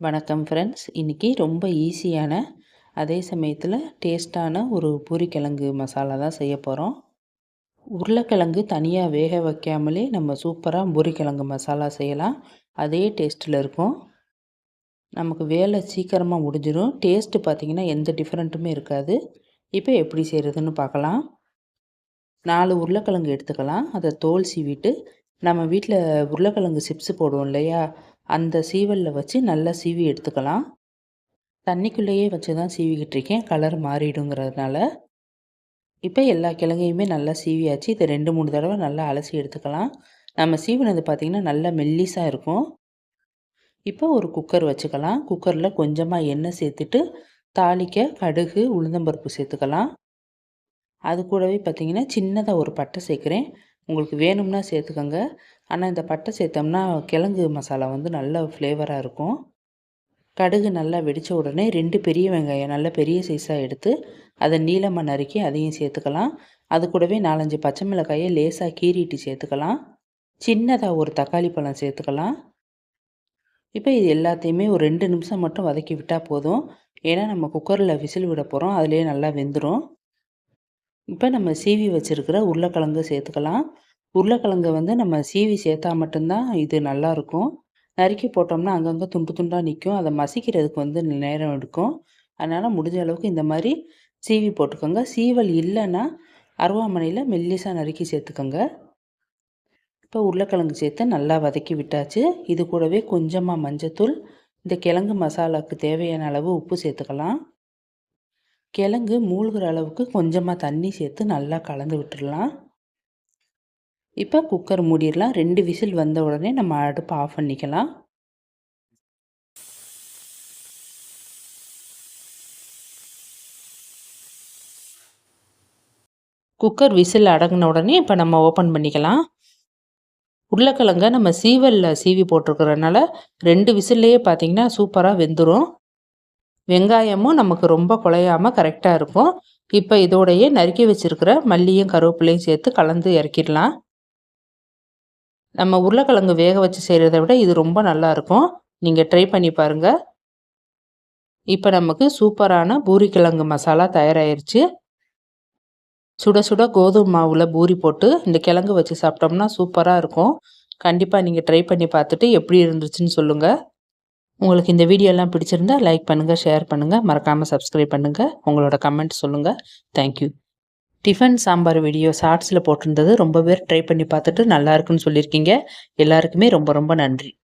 வணக்கம் ஃப்ரெண்ட்ஸ் இன்றைக்கி ரொம்ப ஈஸியான அதே சமயத்தில் டேஸ்ட்டான ஒரு பூரிக்கிழங்கு மசாலா தான் செய்ய போகிறோம் உருளைக்கிழங்கு தனியாக வேக வைக்காமலே நம்ம சூப்பராக பூரிக்கிழங்கு மசாலா செய்யலாம். அதே டேஸ்ட்டில் இருக்கும். நமக்கு வேலை சீக்கிரமாக முடிஞ்சிடும் டேஸ்ட்டு பார்த்திங்கன்னா எந்த டிஃப்ரெண்ட்டுமே இருக்காது. இப்போ எப்படி செய்கிறதுன்னு பார்க்கலாம். நாலு உருளைக்கிழங்கு எடுத்துக்கலாம். அதை தோல் சீவிட்டு நம்ம வீட்டில் உருளைக்கிழங்கு சிப்ஸு போடுவோம் இல்லையா? அந்த சீவலில் வச்சு நல்லா சீவி எடுத்துக்கலாம். தண்ணிக்குள்ளேயே வச்சு தான் சீவிக்கிட்டு இருக்கேன் கலர் மாறிடுங்கிறதுனால. இப்போ எல்லா கிழங்கையுமே நல்லா சீவியாச்சு. இதை ரெண்டு மூணு தடவை நல்லா அலசி எடுத்துக்கலாம். நம்ம சீவினது பார்த்திங்கன்னா நல்லா மெல்லிஸாக இருக்கும். இப்போ ஒரு குக்கர் வச்சுக்கலாம். குக்கரில் கொஞ்சமாக எண்ணெய் சேர்த்துட்டு தாளிக்க கடுகு உளுந்தம்பருப்பு சேர்த்துக்கலாம். அது கூடவே பார்த்திங்கன்னா சின்னதாக ஒரு பட்டை சேர்க்குறேன். உங்களுக்கு வேணும்னா சேர்த்துக்கோங்க. ஆனால் இந்த பட்டை சேர்த்தோம்னா கிழங்கு மசாலா வந்து நல்ல ஃப்ளேவராக இருக்கும். கடுகு நல்லா வெடித்த உடனே ரெண்டு பெரிய வெங்காயம் நல்ல பெரிய சைஸாக எடுத்து அதை நீளமாக நறுக்கி அதையும் சேர்த்துக்கலாம். அது கூடவே நாலஞ்சு பச்சை மிளகாயை லேசாக கீறிட்டு சேர்த்துக்கலாம். சின்னதாக ஒரு தக்காளி பழம் சேர்த்துக்கலாம். இப்போ இது எல்லாத்தையுமே ஒரு ரெண்டு நிமிஷம் மட்டும் வதக்கி விட்டால் போதும். ஏன்னா நம்ம குக்கரில் விசில் விட போகிறோம் அதிலே நல்லா வெந்துடும் இப்போ நம்ம சீவி வச்சுருக்கிற உருளைக்கிழங்கு சேர்த்துக்கலாம். உருளைக்கிழங்கு வந்து நம்ம சீவி சேர்த்தா மட்டும்தான் இது நல்லாயிருக்கும் நறுக்கி போட்டோம்னா அங்கங்கே துண்டு துண்டாக நிற்கும் அதை மசிக்கிறதுக்கு வந்து நேரம் எடுக்கும். அதனால் முடிஞ்ச அளவுக்கு இந்த மாதிரி சீவி போட்டுக்கோங்க. சீவல் இல்லைன்னா அருவாமனையில் மெல்லிசாக நறுக்கி சேர்த்துக்கோங்க. இப்போ உருளைக்கிழங்கு சேர்த்து நல்லா வதக்கி விட்டாச்சு. இது கூடவே கொஞ்சமாக மஞ்சத்தூள் இந்த கிழங்கு மசாலாவுக்கு தேவையான அளவு உப்பு சேர்த்துக்கலாம். கிழங்கு மூழ்கிற அளவுக்கு கொஞ்சமாக தண்ணி சேர்த்து நல்லா கலந்து விட்டுடலாம். இப்போ குக்கர் மூடிடலாம். ரெண்டு விசில் வந்த உடனே நம்ம அடுப்பு ஆஃப் பண்ணிக்கலாம். குக்கர் விசில் அடங்கின உடனே இப்போ நம்ம ஓப்பன் பண்ணிக்கலாம். உருளைக்கிழங்க நம்ம சீவலில் சீவி போட்டிருக்கிறதுனால ரெண்டு விசில்லையே பார்த்தீங்கன்னா சூப்பராக வெந்துடும் வெங்காயமும் நமக்கு ரொம்ப குழையாமல் கரெக்டாக இருக்கும். இப்போ இதோடையே நறுக்கி வச்சுருக்கிற மல்லியும் கருவேப்பிலையும் சேர்த்து கலந்து இறக்கிடலாம். நம்ம உருளைக்கிழங்கு வேக வச்சு செய்கிறத விட இது ரொம்ப நல்லாயிருக்கும் நீங்கள் ட்ரை பண்ணி பாருங்கள் இப்போ நமக்கு சூப்பரான பூரிக்கிழங்கு மசாலா தயாராகிருச்சு சுட சுட கோதுமை மாவில் பூரி போட்டு இந்த கிழங்கு வச்சு சாப்பிட்டோம்னா சூப்பராக இருக்கும். கண்டிப்பாக நீங்கள் ட்ரை பண்ணி பார்த்துட்டு எப்படி இருந்துச்சுன்னு சொல்லுங்கள் உங்களுக்கு இந்த வீடியோலாம் பிடிச்சிருந்தா லைக் பண்ணுங்கள் ஷேர் பண்ணுங்கள் மறக்காமல் சப்ஸ்கிரைப் பண்ணுங்கள் உங்களோட கமெண்ட் சொல்லுங்கள் தேங்க்யூ டிஃபன் சாம்பார் வீடியோ ஷார்ட்ஸில் போட்டிருந்தது. ரொம்ப பேர் ட்ரை பண்ணி பார்த்துட்டு நல்லா இருக்குன்னு சொல்லியிருக்கீங்க. எல்லாருக்குமே ரொம்ப ரொம்ப நன்றி.